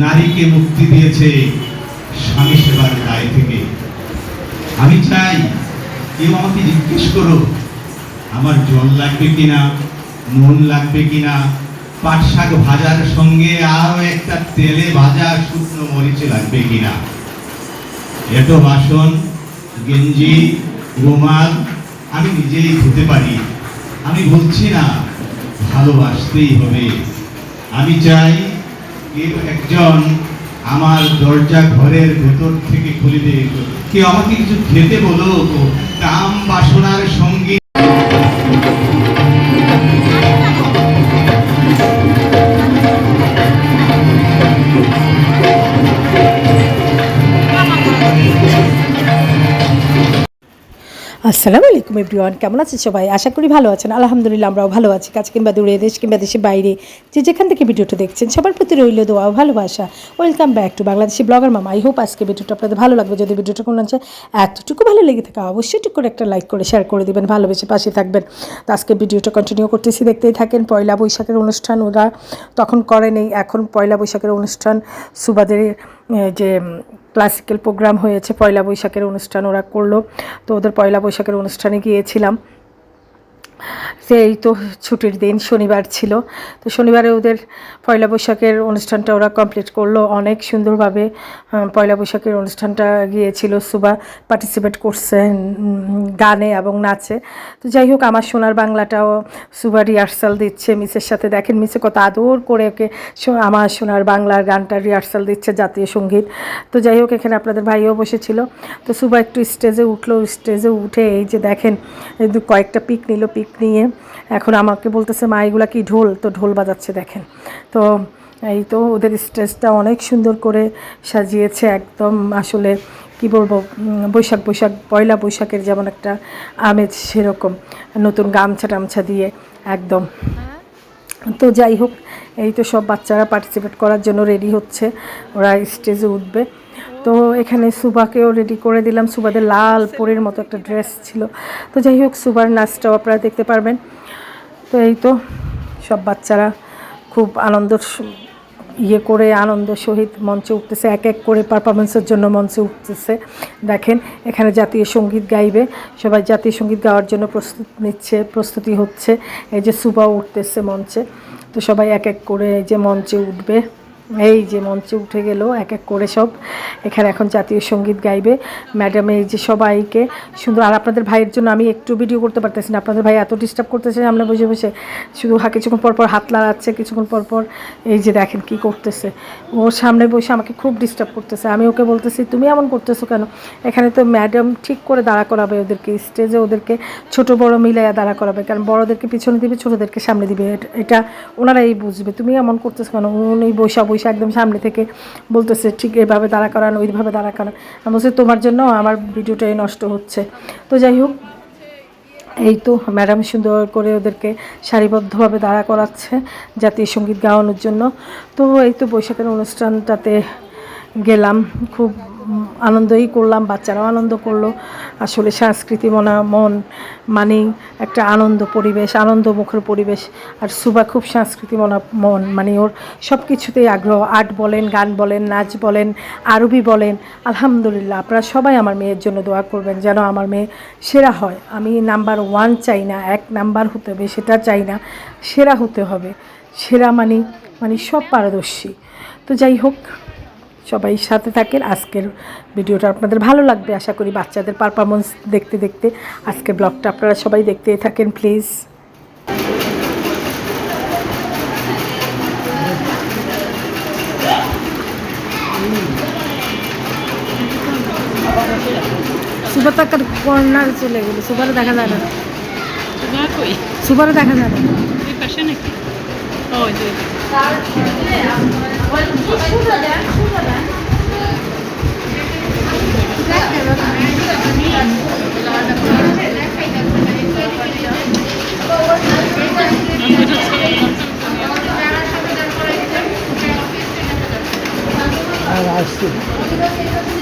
নারীকে মুক্তি দিয়েছে স্বামী সেবার দায় থেকে। আমি চাই কেউ আমাকে জিজ্ঞেস করো, আমার জল লাগবে কিনা নুন লাগবে কিনা? পাট শাক ভাজার সঙ্গে আরও একটা তেলে ভাজা শুকনো মরিচ লাগবে কিনা? এত বাসন, গেঞ্জি, রুমাল আমি নিজেই ধুতে পারি। আমি বলছি না, ভালোবাসতেই হবে। আমি চাই কেউ একজন আমার দরজা ঘরের ভেতর থেকে খুলে দিয়ে কেউ আমাকে কিছু খেতে বলো কাম বাসনার সঙ্গে। আসসালামু আলাইকুম এভরিওয়ান, কেমন আছেন সবাই? আশা করি ভালো আছেন। আলহামদুলিল্লাহ আমরাও ভালো আছি। কাছে কিংবা দূরে দেশ কিংবা দেশের বাইরে যে যেখান থেকে ভিডিওটা দেখছেন, সবার প্রতি রইল দোয়া, ভালোবাসা। Welcome back to Bangladeshi blogger মামা। আই হোপ আজকে ভিডিওটা আপনাদের ভালো লাগবে। যদি ভিডিওটা কোনো আছে এতটুকু ভালো লেগে থাকে, অবশ্যই ঠিক করে একটা লাইক করে শেয়ার করে দিবেন, ভালোবেসে পাশে থাকবেন। তো আজকে ভিডিওটা কন্টিনিউ করতেছি, দেখতেই থাকেন, পয়লা বৈশাখের অনুষ্ঠান ওরা তখন করেনি এখন পয়লা বৈশাখের অনুষ্ঠান সুবাদের যে ক্লাসিক্যাল প্রোগ্রাম হয়েছে পয়লা বৈশাখের অনুষ্ঠান ওরা করল। তো ওদের পয়লা বৈশাখের অনুষ্ঠানে গিয়েছিলাম। সেই তো ছুটির দিন শনিবার ছিল। তো শনিবারে ওদের পয়লা বৈশাখের অনুষ্ঠানটা ওরা কমপ্লিট করল। অনেক সুন্দরভাবে পয়লা বৈশাখের অনুষ্ঠানটা গিয়েছিল। সুবা পার্টিসিপেট করছে গানে এবং নাচে। তো যাই হোক, আমার সোনার বাংলাটাও সুবা রিহার্সাল দিচ্ছে, মিসের সাথে দেখেন, মিসে কত আদর করে ওকে আমার সোনার বাংলার গানটা রিহার্সাল দিচ্ছে জাতীয় সংগীত। তো যাই হোক, এখানে আপনাদের ভাইও বসেছিল। তো সুবা একটু স্টেজে উঠল স্টেজে উঠে এই যে দেখেন, এই কয়েকটা পিক নিল পিক নিয়ে এখন আমাকে বলতেছে, মা, এগুলা কি ঢোল? তো ঢোল বাজাচ্ছে, দেখেন। তো এই তো ওদের স্টেজটা অনেক সুন্দর করে সাজিয়েছে, একদম আসলে, কি বলব বৈশাখ বৈশাখ, পয়লা বৈশাখের যেমন একটা আমেজ সেরকম, নতুন গামছা টামছা দিয়ে, একদম। তো যাই হোক, এই তো সব বাচ্চারা পার্টিসিপেট করার জন্য রেডি হচ্ছে, ওরা স্টেজে উঠবে। তো এখানে সুবাকেও রেডি করে দিলাম। সুবাদের লাল পরের মতো একটা ড্রেস ছিল। তো যাই হোক, সুবার নাচটাও আপনারা দেখতে পারবেন। তো এই তো, সব বাচ্চারা খুব আনন্দ ইয়ে করে আনন্দ সহিত মঞ্চে উঠতেছে। এক এক করে পারফরমেন্সের জন্য মঞ্চে উঠতেছে। দেখেন, এখানে জাতীয় সংগীত গাইবে। সবাই জাতীয় সংগীত গাওয়ার জন্য প্রস্তুত নিচ্ছে, প্রস্তুতি হচ্ছে। এই যে সুবাও উঠতেছে মঞ্চে। তো সবাই এক এক করে এই যে মঞ্চে উঠবে। এই যে মঞ্চে উঠে গেল, এক এক করে সব। এখানে এখন জাতীয় সংগীত গাইবে ম্যাডাম, এই যে সবাইকে। সুন্দর, আর আপনাদের ভাইয়ের জন্য আমি একটু ভিডিও করতে পারতেছি না। আপনাদের ভাই এত ডিস্টার্ব করতেছে আমরা বসে বসে শুধু কিছুক্ষণ পর পর হাত লাগাচ্ছে কিছুক্ষণ পর পর এই যে দেখেন কি করতেছে। ওর সামনে বসে আমাকে খুব ডিস্টার্ব করতেছে। আমি ওকে বলতেছি, তুমি এমন করতেছো কেন? এখানে তো ম্যাডাম ঠিক করে দাঁড়া করাবে ওদেরকে স্টেজে ওদেরকে ছোট, বড় মিলাইয়া দাঁড়া করাবে। কারণ বড়দেরকে পিছনে দিবে, ছোটদেরকে সামনে দিবে। এটা- এটা ওনারাই বুঝবে। তুমি এমন করতেছো কেন? উনি বৈশা বৈশা একদম সামনে থেকে বলতেছে, ঠিক এভাবে দাঁড়া করান, ওইভাবে দাঁড়া করান। আমি বলছি, তোমার জন্য আমার ভিডিওটাই নষ্ট হচ্ছে। তো যাই হোক, এই তো ম্যাডাম সুন্দর করে ওদেরকে সারিবদ্ধভাবে দাঁড়া করাচ্ছে জাতীয় সংগীত গাওয়ানোর জন্য। তো এই তো বৈশাখের অনুষ্ঠানটাতে গেলাম, খুব আনন্দই করলাম, বাচ্চারাও আনন্দ করল। আসলে সংস্কৃতি মনা, মন মানেই একটা আনন্দ পরিবেশ, আনন্দমুখর পরিবেশ। আর সুবা খুব সংস্কৃতি মনা, মন মানে ওর সব কিছুতেই আগ্রহ। আর্ট বলেন, গান বলেন, নাচ বলেন, আরবি বলেন, আলহামদুলিল্লাহ, আপনারা সবাই আমার মেয়ের জন্য দোয়া করবেন যেন আমার মেয়ে সেরা হয়। আমি নাম্বার ওয়ান চাই না, এক নাম্বার হতে হবে, সেটা চাই না, সেরা হতে হবে। সেরা মানে মানে সব পারদর্শী। তো যাই হোক সবাই সাথে থাকেন। আজকের ভিডিওটা আপনাদের ভালো লাগবে। আশা করি বাচ্চাদের পারফরমেন্স দেখতে দেখতে আজকের ব্লগটা আপনারা সবাই দেখতেই থাকেন প্লিজ সুপার তো একটা কর্নার চলে গেল। সুপারে দেখা যায় না। সুপারে দেখা যায় না। 哦，对。啊，对啊，我你出的门，出的门。哎。呀？是。